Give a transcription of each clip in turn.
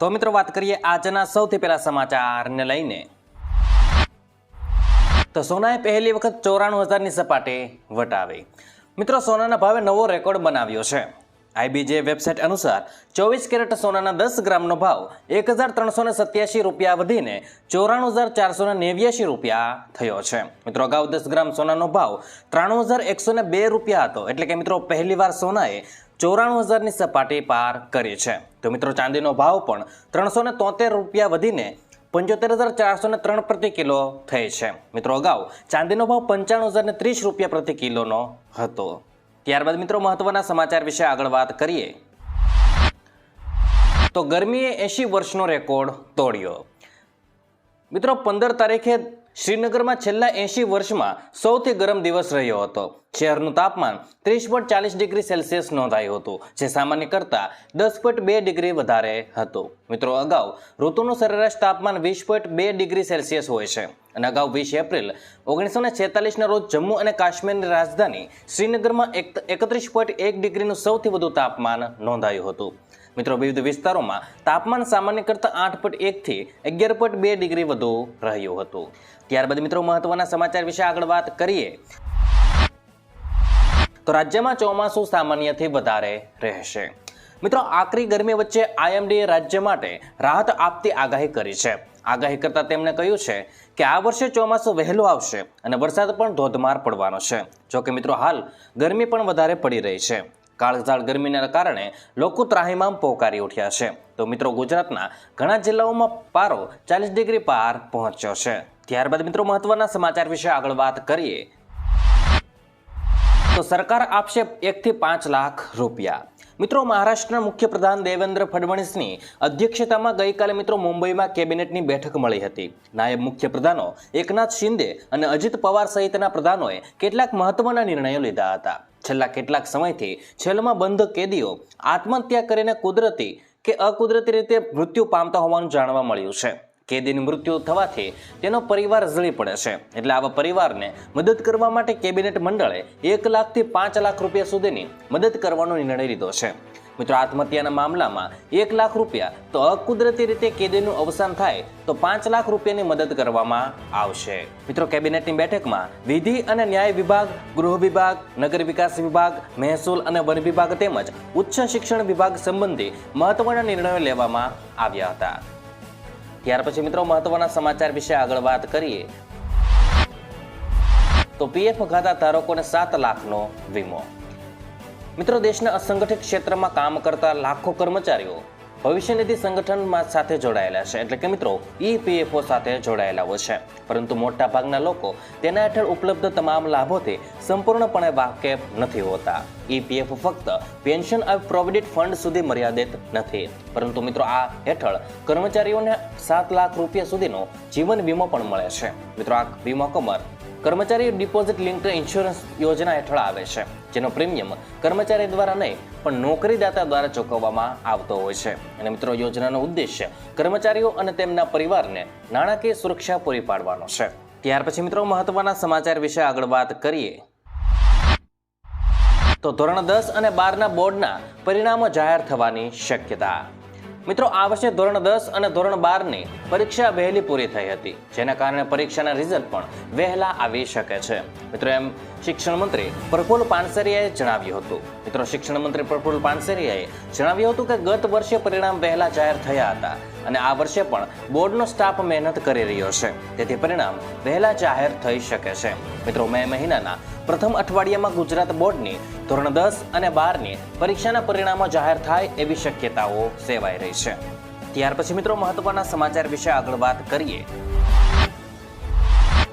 તો મિત્રો વાત કરીએ આજના સૌથી પહેલા સમાચારને લઈને. તો સોનાએ પહેલી વખત ચોરાણું હજારની સપાટે વટાવી. મિત્રો, સોનાના ભાવે નવો રેકોર્ડ બનાવ્યો છે. આઈબીજે વેબસાઇટ અનુસાર ચોવીસ કેરેટ સોનાના દસ ગ્રામનો ભાવ એક હજાર ત્રણસો સત્યાસી રૂપિયા વધીને ચોરાણું હજાર ચારસો નેવ્યાસી રૂપિયા થયો છે. મિત્રો, અગાઉ દસ ગ્રામ સોનાનો ભાવ ત્રાણું હજાર એકસો બે રૂપિયા હતો. એટલે કે મિત્રો, પહેલીવાર સોનાએ ચોરાણું હજારની સપાટી પાર કરી છે. તો મિત્રો, ચાંદીનો ભાવ પણ ત્રણસો ને તોતેર રૂપિયા વધીને પંચોતેર હજાર ચારસો ને ત્રણ પ્રતિ કિલો થઈ છે. મિત્રો, અગાઉ ચાંદીનો ભાવ પંચાણું હજાર ને ત્રીસ રૂપિયા પ્રતિ કિલોનો હતો. ત્યારબાદ મિત્રો, મહત્વના સમાચાર વિશે આગળ વાત કરીએ. તો ગરમીએ એંશી વર્ષનો રેકોર્ડ તોડ્યો. મિત્રો, પંદર તારીખે શ્રીનગરમાં છેલ્લા એંશી વર્ષમાં સૌથી ગરમ દિવસ રહ્યો હતો. શહેરનું તાપમાન ત્રીસ પોઈન્ટ ચાલીસ ડિગ્રી સેલ્સિયસ નોંધાયું હતું, જે સામાન્ય કરતાં દસ પોઈન્ટ બે ડિગ્રી વધારે હતું. મિત્રો, અગાઉ ઋતુનું સરેરાશ તાપમાન વીસ પોઈન્ટ બે ડિગ્રી સેલ્સિયસ હોય છે અને અગાઉ વીસ એપ્રિલ ઓગણીસો ને છેતાલીસના રોજ જમ્મુ અને કાશ્મીરની રાજધાની શ્રીનગરમાં એક એકત્રીસ પોઈન્ટ એક ડિગ્રીનું સૌથી વધુ તાપમાન નોંધાયું હતું. મિત્રો, વિવિધ વિસ્તારોમાં તાપમાન સામાન્ય કરતાં આઠ પોઈન્ટ એકથી અગિયાર પોઈન્ટ બે ડિગ્રી વધુ રહ્યું હતું. ત્યારબાદ મિત્રો, મહત્વના સમાચાર વિશે આગળ વાત કરીએ. તો રાજ્યમાં ચોમાસું સામાન્યથી વધારે રહેશે. મિત્રો, આકરી ગરમી વચ્ચે આઈએમડીએ રાજ્ય માટે રાહત આપતી આગાહી કરી છે. આગાહી કરતાં તેમણે કહ્યું છે કે આ વર્ષે ચોમાસું વહેલું આવશે અને વરસાદ પણ ધોધમાર પડવાનો છે. જોકે મિત્રો, હાલ ગરમી પણ વધારે પડી રહી છે. કાળઝાળ ગરમીના કારણે લોકો ત્રાહીમામ પોકારી ઉઠ્યા છે. તો મિત્રો, ગુજરાતના ઘણા જિલ્લાઓમાં પારો ચાલીસ ડિગ્રી પાર પહોંચ્યો છે. ત્યારબાદ મિત્રો, મહત્વના સમાચાર વિશે આગળ વાત કરીએ તો સરકાર આપશે એકથી પાંચ લાખ રૂપિયા. મિત્રો, મહારાષ્ટ્રના મુખ્યપ્રધાન દેવેન્દ્ર ફડણવીસની અધ્યક્ષતામાં ગઈકાલે મિત્રો મુંબઈમાં કેબિનેટની બેઠક મળી હતી. નાયબ મુખ્યપ્રધાનો એકનાથ શિંદે અને અજીત પવાર સહિતના પ્રધાનોએ કેટલાક મહત્વના નિર્ણયો લીધા હતા. છેલ્લા કેટલાક સમયથી જેલમાં બંધ કેદીઓ આત્મહત્યા કરીને કુદરતી કે અકુદરતી રીતે મૃત્યુ પામતા હોવાનું જાણવા મળ્યું છે. કેદીનું મૃત્યુ થવાથી તેનો પરિવાર ઝળી પડે છે. એટલે આવા પરિવારને મદદ કરવા માટે કેબિનેટ મંડળે એક લાખથી પાંચ લાખ રૂપિયા સુધીની મદદ કરવાનો નિર્ણય લીધો છે. મિત્રો, આત્મહત્યાના મામલામાં એક લાખ રૂપિયા તો અકુદરતી રીતે કેદીનું અવસાન થાય તો પાંચ લાખ રૂપિયાની મદદ કરવામાં આવશે. મિત્રો, કેબિનેટની બેઠકમાં વિધિ અને ન્યાય વિભાગ, ગૃહ વિભાગ, નગર વિકાસ વિભાગ, મહેસૂલ અને વન વિભાગ તેમજ ઉચ્ચ શિક્ષણ વિભાગ સંબંધી મહત્વના નિર્ણયો લેવામાં આવ્યા હતા. ત્યાર પછી મિત્રો મહત્વના સમાચાર વિશે આગળ વાત કરીએ. તો પીએફ ખાતા ધારકોને સાત લાખનો વીમો. મિત્રો, દેશના અસંગઠિત ક્ષેત્રમાં કામ કરતા લાખો કર્મચારીઓ ભવિષ્ય નિધિ સંગઠનમાં સાથે જોડાયેલા છે. એટલે કે મિત્રો ઈપીએફઓ સાથે જોડાયેલા હોય છે. પરંતુ મોટા ભાગના લોકો તેના હેઠળ ઉપલબ્ધ તમામ લાભોથી સંપૂર્ણપણે વાકેફ નથી હોતા. ઈપીએફ ફક્ત પેન્શન અને પ્રોવિડન્ટ ફંડ સુધી મર્યાદિત નથી. પરંતુ મિત્રો, આ હેઠળ કર્મચારીઓને સાત લાખ રૂપિયા સુધીનો જીવન વીમો પણ મળે છે. મિત્રો, આ વીમા કમર કર્મચારી ડિપોઝિટ લિંક્ડ ઇન્સ્યોરન્સ યોજના હેઠળ આવે છે, જેનો પ્રીમિયમ કર્મચારી દ્વારા નહીં, પણ નોકરીદાતા દ્વારા ચૂકવવામાં આવતો હોય છે. અને મિત્રો, યોજનાનો ઉદ્દેશ્ય કર્મચારીઓ અને તેમના પરિવારને નાણાકીય સુરક્ષા પૂરી પાડવાનો છે. ત્યાર પછી મિત્રો, મહત્વના સમાચાર વિશે આગળ વાત કરીએ. તો ધોરણ દસ અને બારના બોર્ડના પરિણામો જાહેર થવાની શક્યતા. મિત્રો, આ વર્ષે ધોરણ દસ અને ધોરણ બારની પરીક્ષા વહેલી પૂરી થઈ હતી, જેના કારણે પરીક્ષાના રિઝલ્ટ પણ વહેલા આવી શકે છે. મિત્રો, એમ શિક્ષણ મંત્રી પ્રફુલ પાનસેરિયાએ જણાવ્યું હતું. મિત્રો, શિક્ષણ મંત્રી પ્રફુલ પાનસેરિયાએ જણાવ્યું હતું કે ગત વર્ષે પરિણામ વહેલા જાહેર થયા હતા અને આ વર્ષે પણ બોર્ડનો સ્ટાફ મહેનત કરી રહ્યો છે. તેથી પરિણામ વહેલા જાહેર થઈ શકે છે. મિત્રો, મે મહિનાના પ્રથમ અઠવાડિયામાં ગુજરાત બોર્ડની ધોરણ દસ અને બારની પરીક્ષાના પરિણામો જાહેર થાય એવી શક્યતાઓ સેવાઈ રહી છે. ત્યાર પછી મિત્રો મહત્વના સમાચાર વિશે આગળ વાત કરીએ.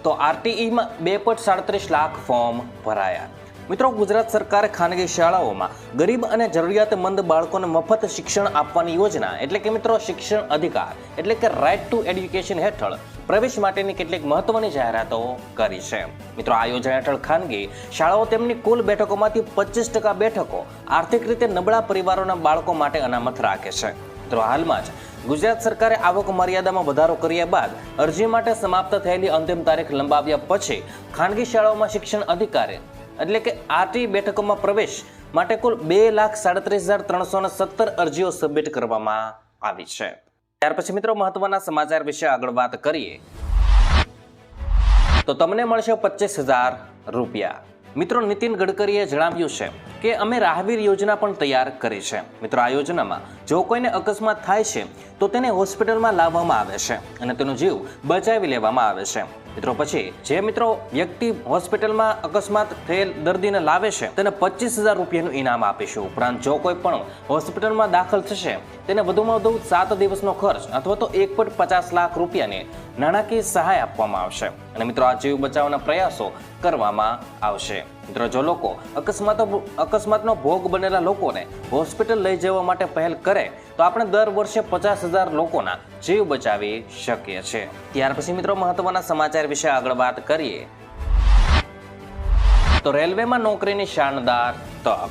તો આરટીઈમાં બે પોઈન્ટ સાડત્રીસ લાખ ફોર્મ ભરાયા. મિત્રો, ગુજરાત સરકારે ખાનગી શાળાઓમાં ગરીબ અને જરૂરિયાતમંદ બાળકોને મફત શિક્ષણ આપવાની યોજના, એટલે કે મિત્રો, શિક્ષણ અધિકાર, એટલે કે રાઇટ ટુ એડ્યુકેશન હેઠળ પ્રવેશ માટેની કેટલીક મહત્વની જાહેરાતો કરી છે. મિત્રો, આ યોજના હેઠળ ખાનગી શાળાઓ તેમની કુલ બેઠકોમાંથી પચીસ ટકા બેઠકો આર્થિક રીતે નબળા પરિવારોના બાળકો માટે અનામત રાખે છે. મિત્રો, હાલમાં જ ગુજરાત સરકારે આવક મર્યાદામાં વધારો કર્યા બાદ અરજી માટે સમાપ્ત થયેલી અંતિમ તારીખ લંબાવ્યા પછી ખાનગી શાળાઓમાં શિક્ષણ અધિકારી એટલે કે આરટી બેઠકોમાં પ્રવેશ માટે કુલ બે લાખ સાડત્રીસ હજાર ત્રણસો સત્તર અરજીઓ સબમિટ કરવામાં આવી છે. ત્યાર પછી મિત્રો મહત્વના સમાચાર વિશે આગળ વાત કરીએ. તો તમને મળશે પચીસ હજાર રૂપિયા. મિત્રો નીતિન ગડકરીએ જણાવ્યું છે કે અમે રાહવીર યોજના પણ તૈયાર કરી છે. મિત્રો આ યોજનામાં જો કોઈને અકસ્માત થાય છે, તો તેને હોસ્પિટલમાં લાવવામાં આવે છે અને તેનો જીવ બચાવી લેવામાં આવે છે. મિત્રો, પછી જે મિત્રો વ્યક્તિ હોસ્પિટલમાં અકસ્માત થયેલ દર્દીને લાવે છે, તેને પચીસ હજાર રૂપિયાનું ઇનામ આપીશું. ઉપરાંત જો કોઈ પણ હોસ્પિટલમાં દાખલ થશે, તેને વધુમાં વધુ સાત દિવસનો ખર્ચ અથવા તો એક પોઈન્ટ પચાસ લાખ રૂપિયાની નાણાકીય સહાય આપવામાં આવશે. અને મિત્રો, આ જીવ બચાવવાના પ્રયાસો કરવામાં આવશે. મિત્રો, જો લોકો અકસ્માતો અકસ્માતનો ભોગ બનેલા લોકોને હોસ્પિટલ લઈ જવા માટે પહેલ કરે, તો આપણે દર વર્ષે પચાસ હજાર લોકોના જીવ બચાવી શકીએ છીએ. ત્યાર પછી મિત્રો, મહત્વના સમાચાર વિશે આગળ વાત કરીએ. તો રેલવેમાં નોકરીની શાનદાર તક.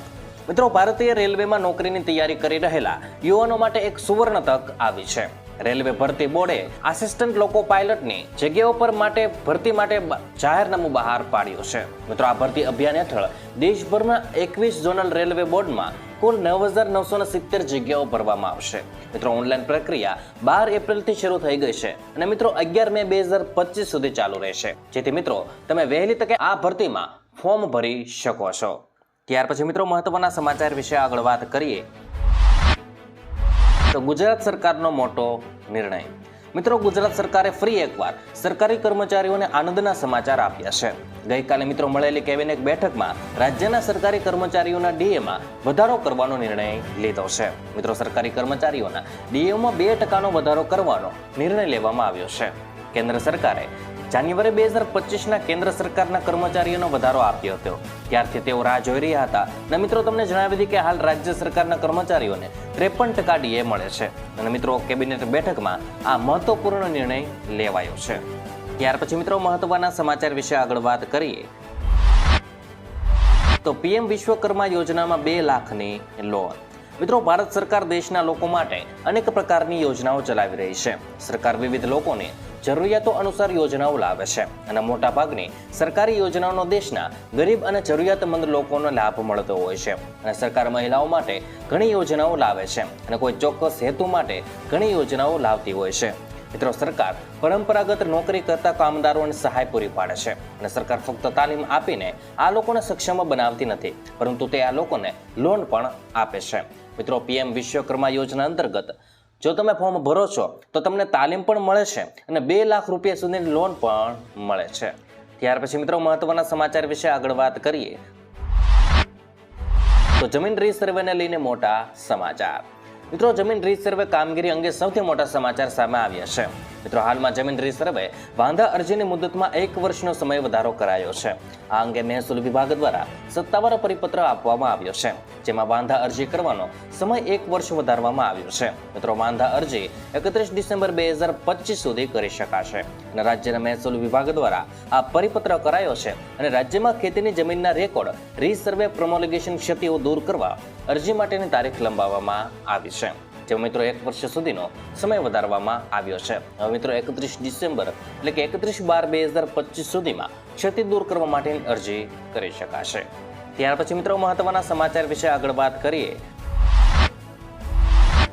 મિત્રો, ભારતીય રેલવેમાં નોકરીની તૈયારી કરી રહેલા યુવાનો માટે એક સુવર્ણ તક આવી છે. રેલવે ભરતી બોર્ડે આસિસ્ટન્ટ લોકો પાયલટની જગ્યાઓ પર માટે ભરતી માટે જાહેરનામું બહાર પાડ્યું છે. મિત્રો, આ ભરતી અભિયાન હેઠળ દેશભરના એકવીસ ઝોનલ રેલવે બોર્ડમાં કુલ નવ હજાર નવસો સિત્તેર જગ્યાઓ ભરવામાં આવશે. મિત્રો, ઓનલાઈન પ્રક્રિયા બાર એપ્રિલથી શરૂ થઈ ગઈ છે અને મિત્રો, અગિયાર મે બે હજાર પચીસ સુધી ચાલુ રહેશે. જેથી મિત્રો, તમે વહેલી તકે આ ભરતીમાં ફોર્મ ભરી શકો છો. ત્યાર પછી મિત્રો, મહત્વના સમાચાર વિશે આગળ વાત કરીએ. તો ગુજરાત સરકારનો મોટો નિર્ણય. મિત્રો, ગુજરાત સરકારે ફરી એકવાર સરકારી કર્મચારીઓને આનંદના સમાચાર આપ્યા છે. ગઈકાલે મિત્રો મળેલી કેબિનેટ બેઠકમાં રાજ્યના સરકારી કર્મચારીઓના ડીએમાં વધારો કરવાનો નિર્ણય લીધો છે. મિત્રો, સરકારી કર્મચારીઓના ડીએમાં બે ટકાનો વધારો કરવાનો નિર્ણય લેવામાં આવ્યો છે. કેન્દ્ર સરકારે જાન્યુઆરી બે હજાર પચીસના કેન્દ્ર સરકારના કર્મચારીઓનો વધારો આપ્યો હતો. ત્યારથી તેઓ રાહ જોઈ રહ્યા હતા. અને મિત્રો, તમને જણાવી દીધી કે હાલ રાજ્ય સરકારના કર્મચારીઓને ત્રેપન ટકા ડીએ મળે છે. અને મિત્રો, કેબિનેટ બેઠકમાં આ મહત્વપૂર્ણ નિર્ણય લેવાયો છે. ત્યાર પછી મિત્રો, મહત્વના સમાચાર વિશે આગળ વાત કરીએ. તો પીએમ વિશ્વકર્મા યોજનામાં બે લાખની લોન. મિત્રો, ભારત સરકાર દેશના લોકો માટે અનેક પ્રકારની યોજનાઓ ચલાવી રહી છે. સરકાર વિવિધ લોકોને જરૂરિયાતો અનુસાર યોજનાઓ લાવે છે અને મોટાભાગની સરકારી યોજનાઓનો દેશના ગરીબ અને જરૂરિયાતમંદ લોકોનો લાભ મળતો હોય છે અને સરકાર મહિલાઓ માટે ઘણી યોજનાઓ લાવે છે અને કોઈ ચોક્કસ હેતુ માટે ઘણી યોજનાઓ લાવતી હોય છે. મિત્રો, સરકાર પરંપરાગત નોકરી કરતા કામદારોને સહાય પૂરી પાડે છે અને સરકાર ફક્ત તાલીમ આપીને આ લોકોને સક્ષમ બનાવતી નથી, પરંતુ તે આ લોકોને લોન પણ આપે છે. મિત્રો, પીએમ વિશ્વકર્મા યોજના અંતર્ગત જો તમે ફોર્મ ભરો છો, તો તમને તાલીમ પણ મળે છે અને બે લાખ રૂપિયા સુધીની લોન પણ મળે છે. ત્યાર પછી મિત્રો, મહત્વના સમાચાર વિશે આગળ વાત કરીએ. તો જમીન રીસર્વેને લઈને મોટા સમાચાર. મિત્રો, જમીન રીસર્વે કામગીરી અંગે સૌથી મોટા સમાચાર સામે આવ્યા છે. મિત્રો, હાલમાં જમીન રીસર્વે વાંધા અરજીની મુદતમાં એક વર્ષનો સમય વધારો કરાયો છે. આ અંગે મહેસૂલ વિભાગ દ્વારા સત્તાવાર પરિપત્ર આપવામાં આવ્યો છે, જેમાં વાંધા અરજી કરવાનો સમય એક વર્ષ વધારવામાં આવ્યો છે. મિત્રો, વાંધા અરજી એકત્રીસ ડિસેમ્બર બે હજાર પચીસ સુધી કરી શકાશે અને રાજ્યના મહેસૂલ વિભાગ દ્વારા આ પરિપત્ર કરાયો છે અને રાજ્યમાં ખેતીની જમીનના રેકોર્ડ, રીસર્વે, પ્રમોલિગેશન ક્ષતિઓ દૂર કરવા અરજી માટેની તારીખ લંબાવવામાં આવી છે. જે મિત્રો, એક વર્ષ સુધીનો સમય વધારવામાં આવ્યો છે. હવે મિત્રો, એકત્રીસ ડિસેમ્બર એટલે કે એકત્રીસ બાર બે હજાર પચીસ સુધીમાં ક્ષતિ દૂર કરવા માટેની અરજી કરી શકાશે. ત્યાર પછી મિત્રો મહત્વના સમાચાર વિશે આગળ વાત કરીએ.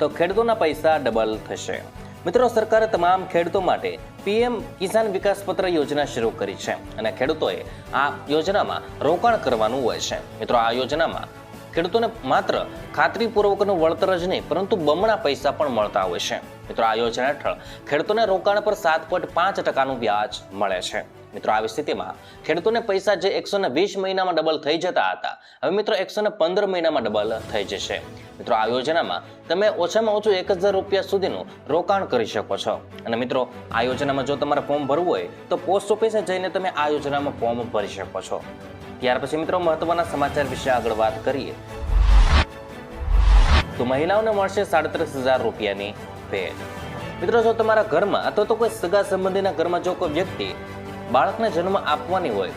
તો ખેડૂતોના પૈસા ડબલ થશે. મિત્રો સરકારે તમામ ખેડૂતો માટે પીએમ કિસાન વિકાસ પત્ર યોજના શરૂ કરી છે અને ખેડૂતોએ આ યોજનામાં રોકાણ કરવાનું હોય છે. મિત્રો આ યોજનામાં ખેડૂતોને માત્ર ખાતરીપૂર્વકનું વળતર જ નહીં, પરંતુ બમણા પૈસા પણ મળતા હોય છે. મિત્રો આ યોજના હેઠળ ખેડૂતોને રોકાણ પર સાત પોઈન્ટ પાંચ ટકાનું વ્યાજ મળે છે. મિત્રો, આવી સ્થિતિમાં ખેડૂતોને પૈસા જે એકસો વીસ મહિનામાં ડબલ થઈ જતા હતા, હવે મિત્રો એકસો પંદર મહિનામાં ડબલ થઈ જશે. મિત્રો, આ યોજનામાં તમે ઓછામાં ઓછું એક હજાર રૂપિયા સુધીનું રોકાણ કરી શકો છો. અને મિત્રો, આ યોજનામાં જો તમારે ફોર્મ ભરવું હોય, તો પોસ્ટ ઓફિસે જઈને તમે આ યોજનામાં ફોર્મ ભરી શકો છો. ત્યાર પછી મિત્રો, મહત્વના સમાચાર વિશે આગળ વાત કરીએ. તો મહિલાઓને મળશે સાડત્રીસ હજાર રૂપિયાની ભેટ. મિત્રો, જો તમારા ઘરમાં અથવા તો કોઈ સગા સંબંધીના ઘરમાં જો કોઈ વ્યક્તિ બાળકને જન્મ આપવાની હોય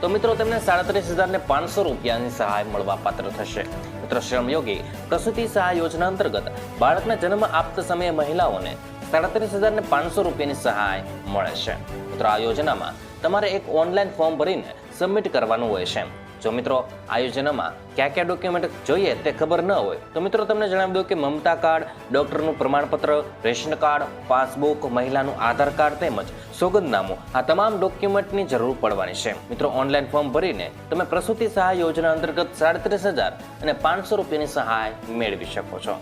તો મિત્રો તેમને સાડત્રીસ હજાર ને પાંચસો રૂપિયાની સહાય મળવા પાત્ર થશે. મિત્રો શ્રમયોગી પ્રસૂતિ સહાય યોજના અંતર્ગત બાળકને જન્મ આપતા સમયે મહિલાઓને સાડત્રીસ હજાર ને પાંચસો રૂપિયાની સહાય મળે છે. મિત્રો, આ યોજનામાં તમારે એક ઓનલાઈન ફોર્મ ભરીને સબમિટ કરવાનું હોય છે. જો મિત્રો આયોજનમાં યોજનામાં કયા કયા ડોક્યુમેન્ટ જોઈએ તે ખબર ન હોય, તો મિત્રો તમને જણાવી દઉં કે મમતા કાર્ડ, ડૉક્ટરનું પ્રમાણપત્ર, રેશન કાર્ડ, પાસબુક, મહિલાનું આધાર કાર્ડ તેમજ સોગંદનામું, આ તમામ ડોક્યુમેન્ટની જરૂર પડવાની છે. મિત્રો ઓનલાઈન ફોર્મ ભરીને તમે પ્રસૂતિ સહાય યોજના અંતર્ગત સાડત્રીસ હજાર અને પાંચસો રૂપિયાની સહાય મેળવી શકો છો.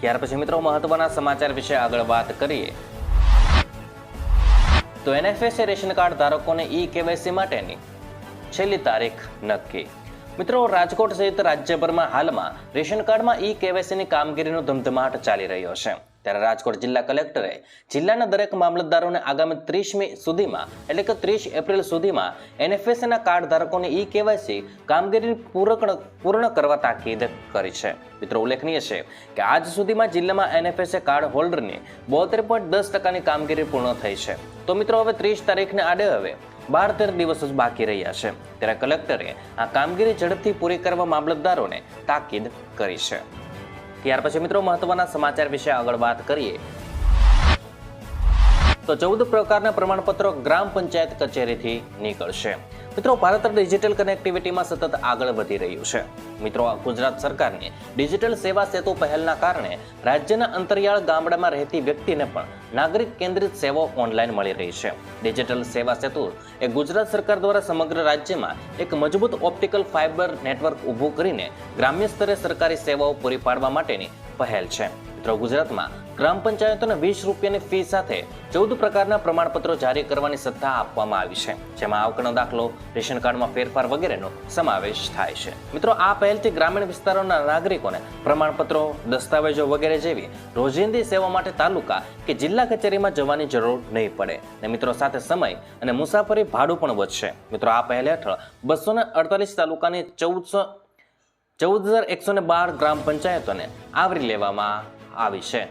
ત્યાર પછી મિત્રો મહત્વના સમાચાર વિશે આગળ વાત કરીએ. તો એનએફએસએ રેશન કાર્ડ ધારકોને ઈ કેવાયસી માટેની છેલ્લી તારીખ નક્કી. મિત્રો, રાજકોટ સહિત રાજ્યભરમાં હાલમાં રેશન કાર્ડમાં ઈ કેવાયસીની કામગીરીનો ધમધમાટ ચાલી રહ્યો છે. ત્યારે રાજકોટ જિલ્લા કલેક્ટરે જિલ્લાના દરેક મામલતદારોને આગામી ત્રીસમી સુધીમાં, એટલે કે ત્રીસ એપ્રિલ સુધીમાં એનએફએસના કાર્ડ ધારકોને ઈ કેવાયસી કામગીરી પૂર્ણ પૂર્ણ કરવા તાકીદ કરી છે. મિત્રો, ઉલ્લેખનીય છે કે આજ સુધીમાં જિલ્લામાં એનએફએસએ કાર્ડ હોલ્ડરની બોતેર પોઈન્ટ દસ ટકાની કામગીરી પૂર્ણ થઈ છે. તો મિત્રો, હવે ત્રીસ તારીખને આડે હવે બાર તેર દિવસો જ બાકી રહ્યા છે. ત્યારે કલેક્ટરે આ કામગીરી ઝડપથી પૂરી કરવા મામલતદારોને તાકીદ કરી છે. ત્યાર પછી મિત્રો મહત્વના સમાચાર વિશે આગળ વાત કરીએ. તો ચૌદ પ્રકારના પ્રમાણપત્રો ગ્રામ પંચાયત કચેરીથી નીકળશે. મિત્રો, ભારત ડિજિટલ કનેક્ટિવિટીમાં સતત આગળ વધી રહ્યું છે. મિત્રો ગુજરાત સરકારની ડિજિટલ સેવા સેતુ પહેલના કારણે રાજ્યના અંતરિયાળ ગામડામાં રહેતી વ્યક્તિને પણ નાગરિક કેન્દ્રિત સેવાઓ ઓનલાઈન મળી રહી છે. ડિજિટલ સેવા સેતુ એ ગુજરાત સરકાર દ્વારા સમગ્ર રાજ્યમાં એક મજબૂત ઓપ્ટિકલ ફાઇબર નેટવર્ક ઊભું કરીને ગ્રામ્ય સ્તરે સરકારી સેવાઓ પૂરી પાડવા માટેની પહેલ છે. મિત્રો, ગુજરાતમાં ગ્રામ પંચાયતોને વીસ રૂપિયાની ફી સાથે ચૌદ પ્રકારના પ્રમાણપત્રો જારી કરવાની સત્તા આપવામાં આવી છે. જેમાં આવકનો દાખલો, રેશન કાર્ડમાં ફેરફાર વગેરેનો સમાવેશ થાય છે. મિત્રો, આ પહેલથી ગ્રામીણ વિસ્તારોના નાગરિકોને પ્રમાણપત્રો, દસ્તાવેજો વગેરે જેવી રોજિંદી સેવા માટે તાલુકા કે જિલ્લા કચેરીમાં જવાની જરૂર નહીં પડે અને મિત્રો સાથે સમય અને મુસાફરી ભાડું પણ વધશે. મિત્રો, આ પહેલ હેઠળ બસો અડતાલીસ તાલુકાની ચૌદસો ચૌદ હજાર એકસો ને બાર ગ્રામ પંચાયતોને આવરી લેવામાં આવી છે.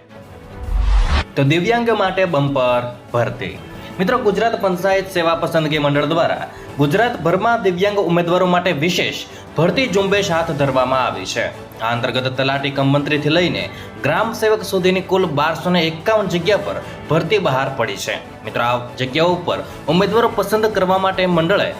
તો દિવ્યાંગ માટે બમ્પર ભરતી. મિત્રો, ગુજરાત પંચાયત સેવા પસંદગી મંડળ દ્વારા ગુજરાતભરમાં દિવ્યાંગ ઉમેદવારો માટે વિશેષ ભરતી ઝુંબેશ હાથ ધરવામાં આવી છે. આ અંતર્ગત તલાટી કમમંત્રીથી લઈને ગ્રામ સેવક સુધીની કુલ બારસો એકાવન જગ્યા પર ભરતી બહાર પડી છે. મિત્રો, આ જગ્યાઓ ઉપર ઉમેદવારો પસંદ કરવા માટે મંડળે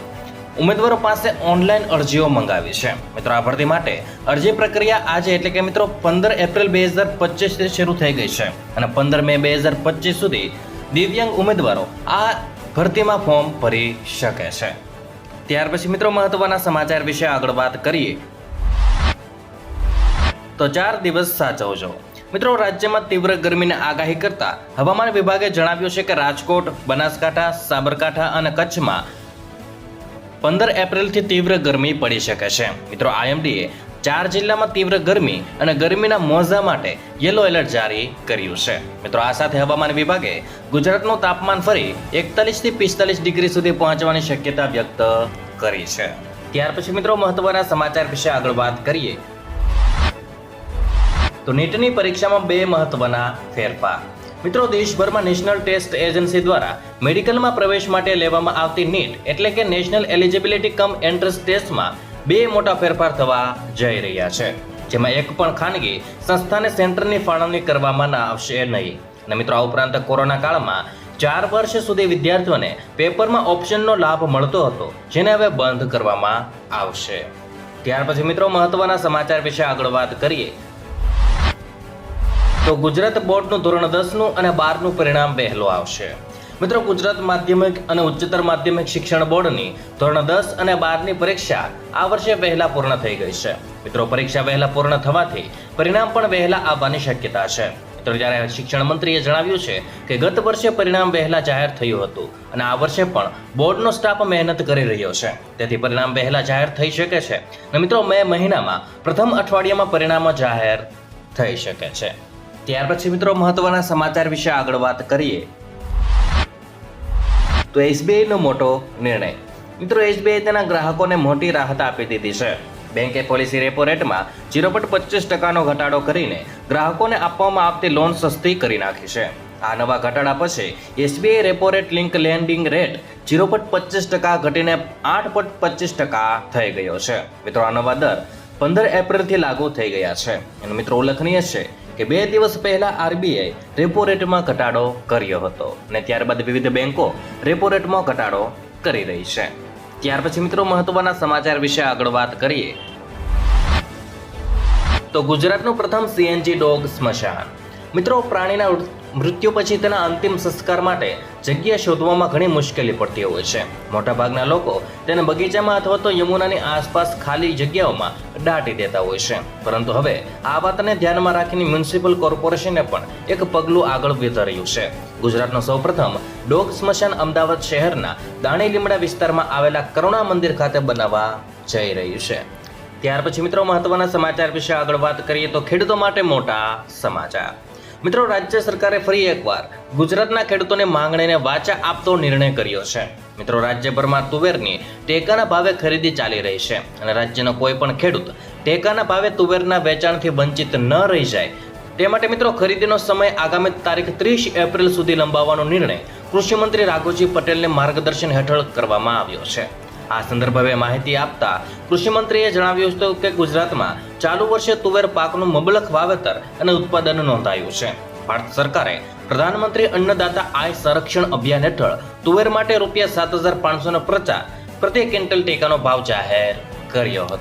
ઉમેદવારો પાસે ઓનલાઈન અરજીઓ મંગાવી છે. મિત્રો, આ ભરતી માટે અરજી પ્રક્રિયા આજે એટલે કે મિત્રો પંદર એપ્રિલ બે હજાર પચીસથી શરૂ થઈ ગઈ છે અને પંદર મે બે હજાર પચીસ સુધી દિવ્યાંગ ઉમેદવારો આ ભરતીમાં ફોર્મ ભરી શકે છે. ત્યાર પછી મિત્રો મહત્વના સમાચાર વિશે આગળ વાત કરીએ. તો ચાર દિવસ સાચવજો મિત્રો, રાજ્યમાં તીવ્ર ગરમીની આગાહી કરતા હવામાન વિભાગે જણાવ્યું છે કે રાજકોટ, બનાસકાંઠા, સાબરકાંઠા અને કચ્છમાં પંદર એપ્રિલથી તીવ્ર ગરમી પડી શકે છે. મિત્રો, આઈએમડીએ ચાર જિલ્લામાં તીવ્ર ગરમી અને ગરમીના મોજા માટે યલો એલર્ટ જારી કર્યું છે. મિત્રો, આ સાથે હવામાન વિભાગે ગુજરાતનું તાપમાન ફરી એકતાલીસથી પિસ્તાલીસ ડિગ્રી સુધી પહોંચવાની શક્યતા વ્યક્ત કરી છે. ત્યાર પછી, મિત્રો, મહત્વના સમાચાર વિશે આગળ વાત કરીએ. તો નીટની પરીક્ષામાં બે મહત્વના ફેરફાર. મિત્રો, દેશભરમાં નેશનલ ટેસ્ટ એજન્સી દ્વારા મેડિકલમાં પ્રવેશ માટે લેવામાં આવતી નીટ એટલે કે નેશનલ એલિજિબિલિટી કમ એન્ટ્રન્સ ટેસ્ટમાં બે મોટા ફેરફાર થવા જઈ રહ્યા છે. જેમાં એક પણ ખાનગી સંસ્થાને સેન્ટરની ફાળવણી કરવામાં ના આવશે નહીં. અને મિત્રો, આ ઉપરાંત કોરોના કાળમાં ચાર વર્ષ સુધી વિદ્યાર્થીઓને પેપરમાં ઓપ્શનનો લાભ મળતો હતો, જેને હવે બંધ કરવામાં આવશે. ત્યાર પછી મિત્રો, મહત્વના સમાચાર વિશે આગળ વાત કરીએ. તો ગુજરાત બોર્ડનું ધોરણ દસનું અને બારનું પરિણામ વહેલું આવશે. મિત્રો, ગુજરાત માધ્યમિક અને ઉચ્ચતર માધ્યમિક શિક્ષણ બોર્ડની ધોરણ દસ અને બારની પરીક્ષા આ વર્ષે વહેલા પૂર્ણ થઈ ગઈ છે. મિત્રો, પરીક્ષા વહેલા પૂર્ણ થવાથી પરિણામ પણ વહેલા આવવાની શક્યતા છે. મિત્રો, જ્યારે શિક્ષણ મંત્રીએ જણાવ્યું છે કે ગત વર્ષે પરિણામ વહેલા જાહેર થયું હતું અને આ વર્ષે પણ બોર્ડનો સ્ટાફ મહેનત કરી રહ્યો છે. તેથી પરિણામ વહેલા જાહેર થઈ શકે છે. અને મિત્રો, મે મહિનામાં પ્રથમ અઠવાડિયામાં પરિણામો જાહેર થઈ શકે છે. ત્યાર પછી મિત્રો મહત્વના સમાચાર વિશે આગળ વાત કરીએ. તો એસબીઆઈનો મોટો નિર્ણય. મિત્રો, એસબીઆઈ તેના ગ્રાહકોને મોટી રાહત આપી દીધી છે. બેંકે પોલિસી રેપો રેટમાં ઝીરો પોઈન્ટ પચીસ ટકાનો ઘટાડો કરીને ગ્રાહકોને આપવામાં આવતી લોન સસ્તી કરી નાખી છે. આ નવા ઘટાડા પછી SBI repo rate link lending rate zero point પચીસ ટકા ઘટીને આઠ પોઈન્ટ પચીસ ટકા થઈ ગયો છે. મિત્રો, આ નવા દર પંદર એપ્રિલથી લાગુ થઈ ગયા છે. એનું મિત્રો ઉલ્લેખનીય છે કે બે દિવસ પહેલા આરબીઆઈ રેપો રેટમાં ઘટાડો કર્યો હતો અને ત્યારબાદ વિવિધ બેંકો રેપો રેટમાં ઘટાડો કરી રહી છે. ત્યાર પછી મિત્રો મહત્વના સમાચાર વિશે આગળ વાત કરીએ. તો ગુજરાતનું પ્રથમ સીએનજી ડોગ સ્મશાન. મિત્રો પ્રાણીના મૃત્યુ પછી તેના અંતિમ સંસ્કાર માટે જગ્યા શોધવામાં ઘણી મુશ્કેલી પડતી હોય છે. મોટાભાગના લોકો તેને બગીચામાં અથવા તો યમુનાની આસપાસ ખાલી જગ્યાઓમાં દાટી દેતા હોય છે. પરંતુ હવે આ વાતને ધ્યાનમાં રાખીને મ્યુનિસિપલ કોર્પોરેશને પણ એક પગલું આગળ વધાર્યું છે. ગુજરાતનો સૌપ્રથમ ડોગ સ્મશાન અમદાવાદ શહેરના દાણી લીમડા વિસ્તારમાં આવેલા કરુણા મંદિર ખાતે બનાવવા જઈ રહ્યું છે. ત્યાર પછી મિત્રો મહત્વના સમાચાર વિશે આગળ વાત કરીએ તો ખેડૂતો માટે મોટા સમાચાર. મિત્રો, રાજ્ય સરકારે ફરી એકવાર ગુજરાતના ખેડૂતોને માંગણીને વાચા આપતો નિર્ણય કર્યો છે. મિત્રો, રાજ્યભરમાં તુવેરની ટેકાના ભાવે ખરીદી ચાલી રહી છે અને રાજ્યનો કોઈ પણ ખેડૂત ટેકાના ભાવે તુવેરના વેચાણથી વંચિત ન રહી જાય. તે માટે, મિત્રો, ખરીદીનો સમય આગામી તારીખ ત્રીસ એપ્રિલ સુધી લંબાવવાનો નિર્ણય કૃષિમંત્રી રાઘોજી પટેલને માર્ગદર્શન હેઠળ કરવામાં આવ્યો છે. આ સંદર્ભે માહિતી આપતા કૃષિમંત્રીએ જણાવ્યું હતું કે ગુજરાતમાં ચાલુ વર્ષે તુવેર પાકનું મબલક વાવેતર અને ઉત્પાદન નોંધાયું છે. ભારત સરકારે પ્રધાનમંત્રી અન્નદાતા આય સંરક્ષણ અભિયાન હેઠળ તુવેર માટે રૂપિયા સાત હજાર પાંચસો પ્રચાર પ્રતિ ક્વિન્ટલ ટેકાનો ભાવ જાહેર કર્યો હતો.